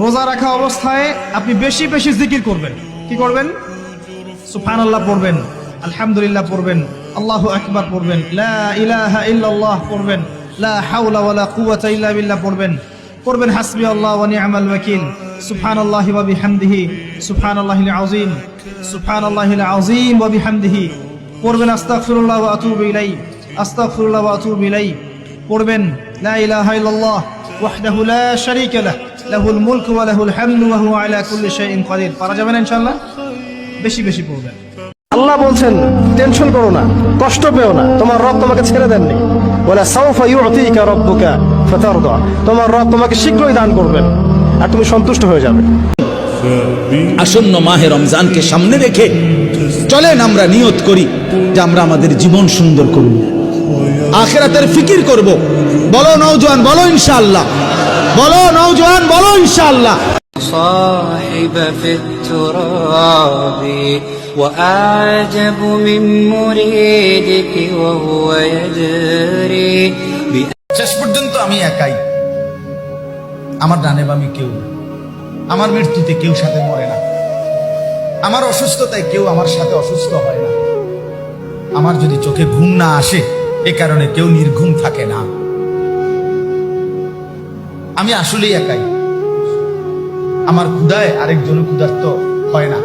রোজা রাখা অবস্থায় আপনি বেশি বেশি জিকির করবেন। কি করবেন? সুফান আল্লাহ পড়বেন, আলহামদুলিল্লাহ পড়বেন, আল্লাহ আকবার পড়বেন, লা ইলাহা ইল্লাল্লাহ পড়বেন, লা হাওলা ওয়ালা কুওয়াতা ইল্লা পড়বেন। পড়বেন হাসবি আল্লাহ ওয়া নি'মাল ওয়াকিল। সুবহানাল্লাহি ওয়া বিহামদিহি সুবহানাল্লাহিল আযীম সুবহানাল্লাহিল আযীম ওয়া বিহামদিহি। পড়বেন, আস্তাগফিরুল্লাহ ওয়া আতুবু ইলাইহি, আস্তাগফিরুল্লাহ ওয়া আতুবু ইলাইহি। পড়বেন, লা ইলাহা ইল্লাল্লাহ ওয়াহদাহু লা শারীকা লাহ লাহুল মুলকু ওয়া লাহুল হামদু ওয়া হুয়া আলা কুল্লি শাইইন কাদির। পারা যাবে না ইনশাআল্লাহ? বেশি বেশি পড়বেন আল্লাহ বলছেন টেনশন করো না কষ্ট পেও না তোমার রব তোমাকে ছেড়ে দেননি। বলে সাউফা ইউতিকা রব্বুকা ফাতারদা তোমার রব তোমাকে শীঘ্রই দান করবেন আর তুমি সন্তুষ্ট হয়ে যাবে। আসন্ন মাহে রমজানকে সামনে রেখে চলেন আমরা নিয়ত করি যে আমরা আমাদের জীবন সুন্দর করব আখেরাতের ফিকির করব বলো নৌজওয়ান বলো ইনশাআল্লাহ বলো নৌজওয়ান বলো ইনশাআল্লাহ صاحب في التراب وأعجب من مريدك وهو يجري শেষ পর্যন্ত আমি একাই আমার ডানে বামে কেউ নেই। আমার মৃত্যুতে কেউ সাথে মরে না আমার অসুস্থতায় কেউ আমার সাথে অসুস্থ হয় না আমার যদি চোখে ঘুম না আসে এ কারণে কেউ নির্ঘুম থাকে না। আমি আসলেই একাই। আমার ক্ষুদায় আরেকজনের ক্ষুধার্ত হয় না।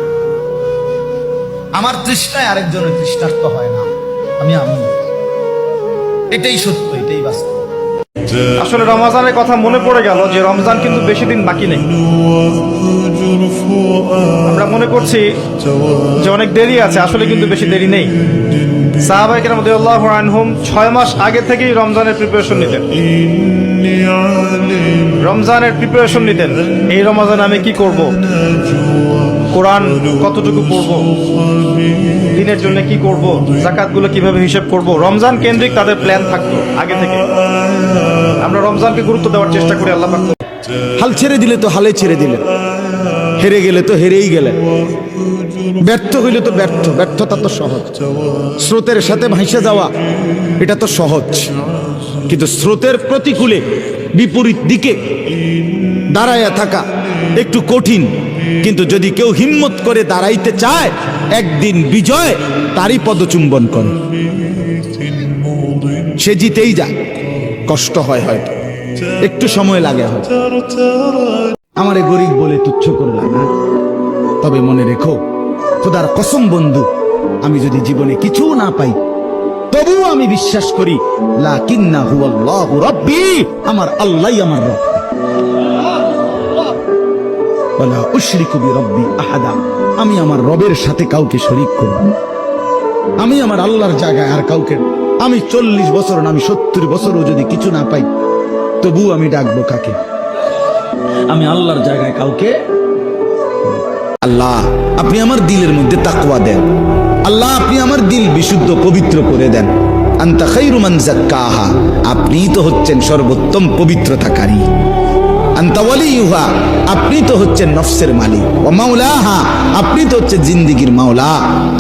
আমার তৃষ্ণায় আরেকজনের তৃষ্ণার্ত হয় না। আমি আমি এটাই সত্য, এটাই বাস্তব। আসলে রমজানের কথা মনে পড়ে গেল যে রমজান কিন্তু বেশি দিন বাকি নেই। আমরা মনে করছি যে অনেক দেরি আছে আসলে কিন্তু বেশি দেরি নেই। সাহাবাহিকের মধ্যে আল্লাহ আনহুম ছয় মাস আগে থেকেই রমজানের প্রিপারেশন নিতেন। রমজানের প্রিপারেশন নিতেন। এই রমজান আমি কি করব? কোরআন কতটুকু পড়ব? দিনের জন্য কি করব? জাকাতগুলো কীভাবে হিসেব করব? রমজান কেন্দ্রিক তাদের প্ল্যান থাকতো আগে থেকে। আমরা রমজানকে গুরুত্ব দেওয়ার চেষ্টা করি আল্লাহ হাল ছেড়ে দিলে তো হালে ছেড়ে দিলে হেরে গেলে তো হেরেই গেলে। ব্যর্থ হইলে তো ব্যর্থ, ব্যর্থতা তো সহজ। স্রোতের সাথে ভাসে যাওয়া, এটা তো সহজ। কিন্তু স্রোতের প্রতিকূলে বিপরীত দিকে দাঁড়াইয়া থাকা একটু কঠিন। কিন্তু যদি কেউ হিম্মত করে দাঁড়াইতে চায়, একদিন বিজয় তারই পদচুম্বন করে। সে জিতেই যায় কষ্ট হয় হয়তো। একটু সময় লাগে হয়তো আমারে গরিব বলে তুচ্ছ করলাম না। তবে মনে রেখো, খোদার কসম বন্ধু, আমি যদি জীবনে কিছু না পাই, তবুও আমি বিশ্বাস করি, লাকিন্না হুয়াল্লাহু রাব্বি, আমার আল্লাহই আমার রব। ওয়ালা উশরিকু বিরাব্বি আহাদা, আমি আমার রবের সাথে কাউকে শরীক করব আমি আমার আল্লাহর জায়গায় আর কাউকে আমি চল্লিশ বছর না, আমি সত্তর বছরও যদি কিছু না পাই তবু আমি ডাকবো কাকে? আমি আল্লাহর জায়গায় কাউকে আল্লাহ, আপনি আমার দিলের মধ্যে তাকুয়া দেন। আল্লাহ, আপনি আমার দিল বিশুদ্ধ, পবিত্র করে দেন। আপনি তো হচ্ছেন সর্বোত্তম পবিত্রতাকারী। আপনি তো হচ্ছেন নফসের মালিক। ও আপনি তো জিন্দিগির মাওলা।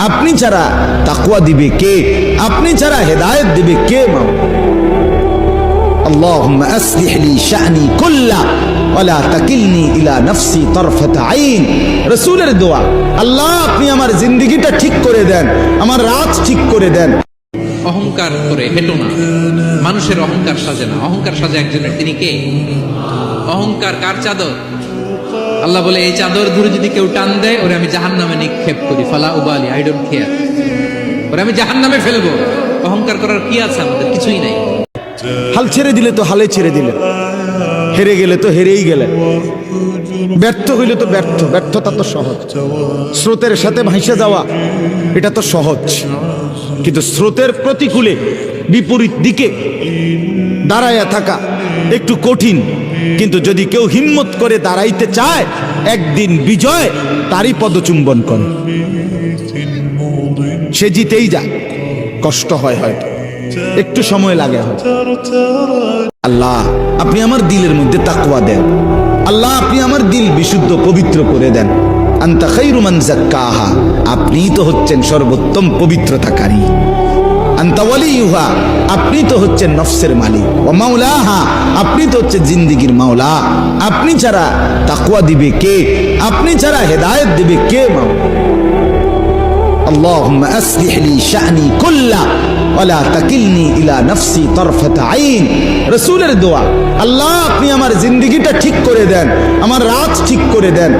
আপনি ছাড়া তাকুয়া দিবে কে? আপনি ছাড়া হেদায়েত দিবে কে মাওলা? আল্লাহ ওলা তাকিলনি ইলা নফসি তরফাত আইন। রসুলের দোয়া আল্লাহ আপনি আমার জিন্দিগিটা ঠিক করে দেন আমার রাত ঠিক করে দেন। অহংকার করে হেঁটো না। মানুষের অহংকার সাজে না। অহংকার সাজে একজনের। তিনি কে? অহংকার কার চাদর? আল্লাহ বলে এই চাদর ধরে যদি কেউ টান দেয় ওরে আমি জাহান নামে নিক্ষেপ করি। ফালা উবালি আই ডোন্ট কেয়ার ওরে আমি জাহান নামে ফেলব। অহংকার করার কি আছে আমাদের? কিছুই নাই। হাল ছেড়ে দিলে তো হালে ছেড়ে দিলে। হেরে গেলে তো হেরেই গেলে ব্যর্থ হইলে তো ব্যর্থ, ব্যর্থতা তো সহজ। স্রোতের সাথে ভাসে যাওয়া, এটা তো সহজ। কিন্তু স্রোতের প্রতিকূলে বিপরীত দিকে দাঁড়াইয়া থাকা একটু কঠিন। কিন্তু যদি কেউ হিম্মত করে দাঁড়াইতে চায়, একদিন বিজয় তারই পদচুম্বন করে। সে জিতেই যায় কষ্ট হয় হয়তো। একটু সময় লাগে হয়তো আল্লাহ, আপনি আমার দিলের মধ্যে তাকুয়া দেন। আল্লাহ, আপনি আমার দিল বিশুদ্ধ, পবিত্র করে দেন। আন্তা খৈরুমান জাক্কাহা আপনিই তো হচ্ছেন সর্বোত্তম পবিত্রতাকারী। আন্তাওয়ালিহা আপনি তো হচ্ছেন নফসের মালিক। ও মাওলা হা আপনি তো হচ্ছেন জিন্দিগির মাওলা। আপনি ছাড়া তাকুয়া দিবে কে? আপনি ছাড়া হেদায়ত দিবে কে মাওলা? আল্লাহ আসলিহলি শাহনি কুল্লা। ওলা ইলা নফসি তরফতা আইন। রসুলের দোয়া, আল্লাহ আপনি আমার জিন্দিগিটা ঠিক করে দেন, আমার রাত ঠিক করে দেন।